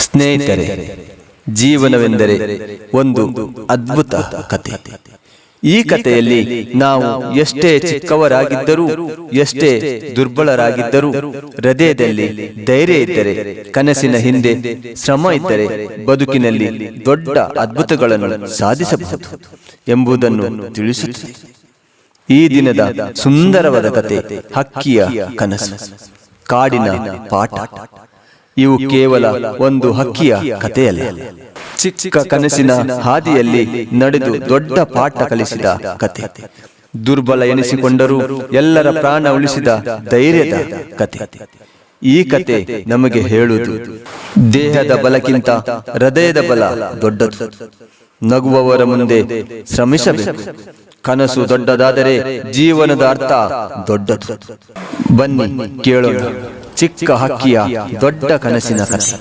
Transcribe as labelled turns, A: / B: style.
A: ಸ್ನೇಹಿತರೆ, ಜೀವನವೆಂದರೆ ಒಂದು ಅದ್ಭುತ ಕತೆ. ಈ ಕಥೆಯಲ್ಲಿ ನಾವು ಎಷ್ಟೇ ಚಿಕ್ಕವರಾಗಿದ್ದರೂ, ಎಷ್ಟೇ ದುರ್ಬಲರಾಗಿದ್ದರೂ, ಹೃದಯದಲ್ಲಿ ಧೈರ್ಯ ಇದ್ದರೆ, ಕನಸಿನ ಹಿಂದೆ ಶ್ರಮ ಇದ್ದರೆ, ಬದುಕಿನಲ್ಲಿ ದೊಡ್ಡ ಅದ್ಭುತಗಳನ್ನು ಸಾಧಿಸಬಹುದು ಎಂಬುದನ್ನು ತಿಳಿಸುತ್ತದೆ. ಈ ದಿನದ ಸುಂದರವಾದ ಕತೆ ಹಕ್ಕಿಯ ಕನಸು, ಕಾಡಿನ ಪಾಠ. ಇವು ಕೇವಲ ಒಂದು ಹಕ್ಕಿಯ ಕಥೆಯಲ್ಲ. ಚಿಕ್ಕ ಕನಸಿನ ಹಾದಿಯಲ್ಲಿ ನಡೆದು ದೊಡ್ಡ ಪಾಠ ಕಲಿಸಿದ ಕತೆ ದುರ್ಬಲ ಎನಿಸಿಕೊಂಡರೂ ಎಲ್ಲರ ಪ್ರಾಣ ಉಳಿಸಿದ ಧೈರ್ಯದ ಕಥೆ. ಈ ಕತೆ ನಮಗೆ ಹೇಳುವುದು ದೇಹದ ಬಲಕ್ಕಿಂತ ಹೃದಯದ ಬಲ ದೊಡ್ಡದು. ನಗುವವರ ಮುಂದೆ ಶ್ರಮಿಸಬೇಕು. ಕನಸು ದೊಡ್ಡದಾದರೆ ಜೀವನದ ಅರ್ಥ ದೊಡ್ಡದು. ಬನ್ನಿ ಕೇಳೋಣ. ಚಿಕ್ಕ ಹಕ್ಕಿಯ ದೊಡ್ಡ ಕನಸಿನ ಕಥೆ